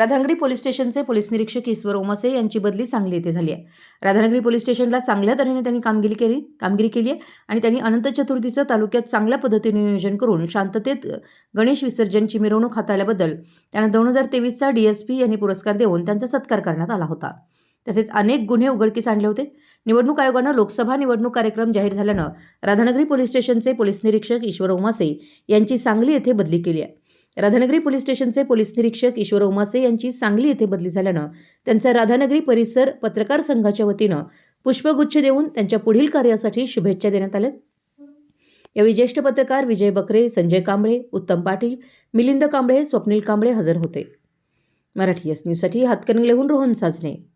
Radhanagari police स्टेशनचे police निरीक्षक ईश्वर ओमसे यांची बदली सांगली येथे झाली आहे. राधानगरी पोलीस स्टेशनला चांगल्या तऱ्हेने त्यांनी कामगिरी केली कामगिरी केली आहे आणि त्यांनी अनंत चतुर्थीचं तालुक्यात चांगल्या पद्धतीने नियोजन करून शांततेत गणेश विसर्जनची मिरवणूक हाताळल्याबद्दल त्यांना दोन हजार तेवीसचा डी एस पी यांनी पुरस्कार देऊन त्यांचा सत्कार करण्यात आला होता. तसेच अनेक गुन्हे उघडकीस आणले होते. निवडणूक आयोगानं लोकसभा निवडणूक कार्यक्रम जाहीर झाल्यानं राधानगरी पोलीस स्टेशनचे पोलीस निरीक्षक ईश्वर ओमासे यांची सांगली येथे बदली केली आहे. राधानगरी पोलीस स्टेशनचे पोलीस निरीक्षक ईश्वर उमासे यांची सांगली येथे बदली झाल्यानं त्यांचा राधानगरी परिसर पत्रकार संघाच्या वतीनं पुष्पगुच्छ देऊन त्यांच्या पुढील कार्यासाठी शुभेच्छा देण्यात आल्या. यावेळी ज्येष्ठ पत्रकार विजय बकरे संजय कांबळे उत्तम पाटील मिलिंद कांबळे स्वप्नील कांबळे हजर होते. मराठी एस न्यूजसाठी हातकणंगलेहून रोहन साजणे.